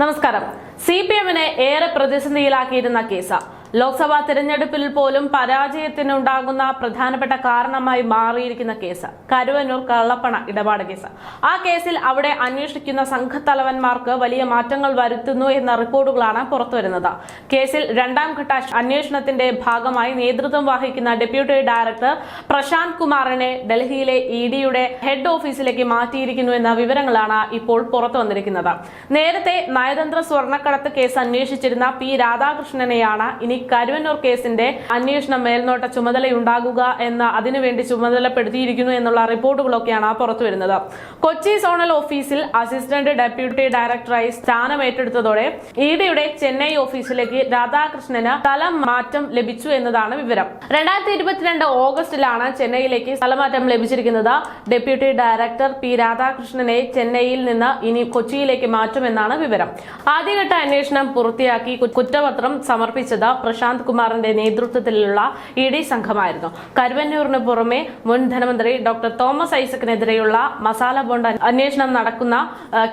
നമസ്കാരം. C P എമ്മിനെ ഏറെ പ്രതിസന്ധിയിലാക്കിയിരുന്ന കേസ്. ലോക്സഭാ തെരഞ്ഞെടുപ്പിൽ പോലും പരാജയത്തിനുണ്ടാകുന്ന പ്രധാനപ്പെട്ട കാരണമായി മാറിയിരിക്കുന്ന കേസ്. കരുവന്നൂർ കള്ളപ്പണ ഇടപാട് കേസ്. ആ കേസിൽ അവിടെ അന്വേഷിക്കുന്ന സംഘത്തലവന്മാർക്ക് വലിയ മാറ്റങ്ങൾ വരുത്തുന്നു എന്ന റിപ്പോർട്ടുകളാണ് പുറത്തുവരുന്നത്. കേസിൽ രണ്ടാം ഘട്ട അന്വേഷണത്തിന്റെ ഭാഗമായി നേതൃത്വം വഹിക്കുന്ന ഡെപ്യൂട്ടി ഡയറക്ടർ പ്രശാന്ത് കുമാറിനെ ഡൽഹിയിലെ ഇ ഡിയുടെ ഹെഡ് ഓഫീസിലേക്ക് മാറ്റിയിരിക്കുന്നു എന്ന വിവരങ്ങളാണ് ഇപ്പോൾ പുറത്തു വന്നിരിക്കുന്നത്. നേരത്തെ നയതന്ത്ര സ്വർണക്കടത്ത് കേസ് അന്വേഷിച്ചിരുന്ന പി രാധാകൃഷ്ണനെയാണ് ഇനി കരുവന്നൂർ കേസിന്റെ അന്വേഷണം മേൽനോട്ട ചുമതലയുണ്ടാകുക എന്ന അതിനുവേണ്ടി ചുമതലപ്പെടുത്തിയിരിക്കുന്നു എന്നുള്ള റിപ്പോർട്ടുകളൊക്കെയാണ് പുറത്തു വരുന്നത്. കൊച്ചി സോണൽ ഓഫീസിൽ അസിസ്റ്റന്റ് ഡെപ്യൂട്ടി ഡയറക്ടറായി സ്ഥാനം ഏറ്റെടുത്തതോടെ ഇ ഡിയുടെ ചെന്നൈ ഓഫീസിലേക്ക് രാധാകൃഷ്ണന് സ്ഥലം മാറ്റം ലഭിച്ചു എന്നതാണ് വിവരം. രണ്ടായിരത്തി ഇരുപത്തിരണ്ട് ഓഗസ്റ്റിലാണ് ചെന്നൈയിലേക്ക് സ്ഥലമാറ്റം ലഭിച്ചിരിക്കുന്നത്. ഡെപ്യൂട്ടി ഡയറക്ടർ പി രാധാകൃഷ്ണനെ ചെന്നൈയിൽ നിന്ന് ഇനി കൊച്ചിയിലേക്ക് മാറ്റുമെന്നാണ് വിവരം. ആദ്യഘട്ട അന്വേഷണം പൂർത്തിയാക്കി കുറ്റപത്രം സമർപ്പിച്ചത് പ്രശാന്ത് കുമാറിന്റെ നേതൃത്വത്തിലുള്ള ഇ ഡി സംഘമായിരുന്നു. കരുവന്നൂരിന് പുറമെ മുൻ ധനമന്ത്രി ഡോക്ടർ തോമസ് ഐസക്കിനെതിരെയുള്ള മസാല ബോണ്ട് അന്വേഷണം നടക്കുന്ന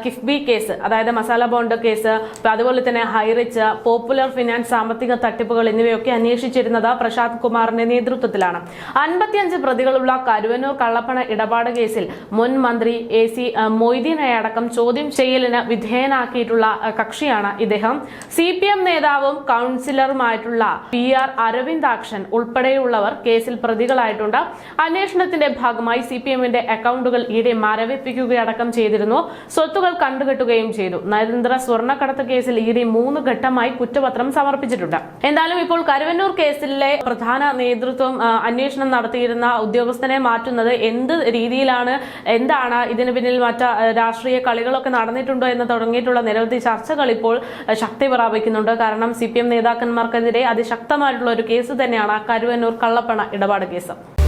കിഫ്ബി കേസ് അതായത് മസാല ബോണ്ട് കേസ് അതുപോലെ തന്നെ ഹൈറിച്ച് പോപ്പുലർ ഫിനാൻസ് സാമ്പത്തിക തട്ടിപ്പുകൾ എന്നിവയൊക്കെ അന്വേഷിച്ചിരുന്നത് പ്രശാന്ത് കുമാറിന്റെ നേതൃത്വത്തിലാണ്. അൻപത്തിയഞ്ച് പ്രതികളുള്ള കരുവന്നൂർ കള്ളപ്പണ ഇടപാട് കേസിൽ മുൻ മന്ത്രി എ സി മൊയ്തീനെ അടക്കം ചോദ്യം ചെയ്യലിന് വിധേയനാക്കിയിട്ടുള്ള കക്ഷിയാണ് ഇദ്ദേഹം. സി പി എം നേതാവും കൗൺസിലറുമായിട്ടുള്ള പി ആർ അരവിന്ദാക്ഷൻ ഉൾപ്പെടെയുള്ളവർ കേസിൽ പ്രതികളായിട്ടുണ്ട്. അന്വേഷണത്തിന്റെ ഭാഗമായി സി പി എമ്മിന്റെ അക്കൗണ്ടുകൾ ഈടെ മരവിപ്പിക്കുകയടക്കം ചെയ്തിരുന്നു. സ്വത്തുകൾ കണ്ടുകെട്ടുകയും ചെയ്തു. നരേന്ദ്ര സ്വർണക്കടത്ത് കേസിൽ ഈടെ മൂന്ന് ഘട്ടമായി കുറ്റപത്രം സമർപ്പിച്ചിട്ടുണ്ട്. എന്തായാലും ഇപ്പോൾ കരുവന്നൂർ കേസിലെ പ്രധാന നേതൃത്വം അന്വേഷണം നടത്തിയിരുന്ന ഉദ്യോഗസ്ഥനെ മാറ്റുന്നത് എന്ത് രീതിയിലാണ് എന്താണ് ഇതിന് പിന്നിൽ മറ്റ രാഷ്ട്രീയ കളികളൊക്കെ നടന്നിട്ടുണ്ടോ എന്ന് തുടങ്ങിയിട്ടുള്ള നിരവധി ചർച്ചകൾ ഇപ്പോൾ ശക്തി പ്രാപിക്കുന്നുണ്ട്. കാരണം സി പി എം നേതാക്കന്മാർക്കെതിരെ അതിശക്തമായിട്ടുള്ള ഒരു കേസ് തന്നെയാണ് കരുവന്നൂർ കള്ളപ്പണ ഇടപാട് കേസ്.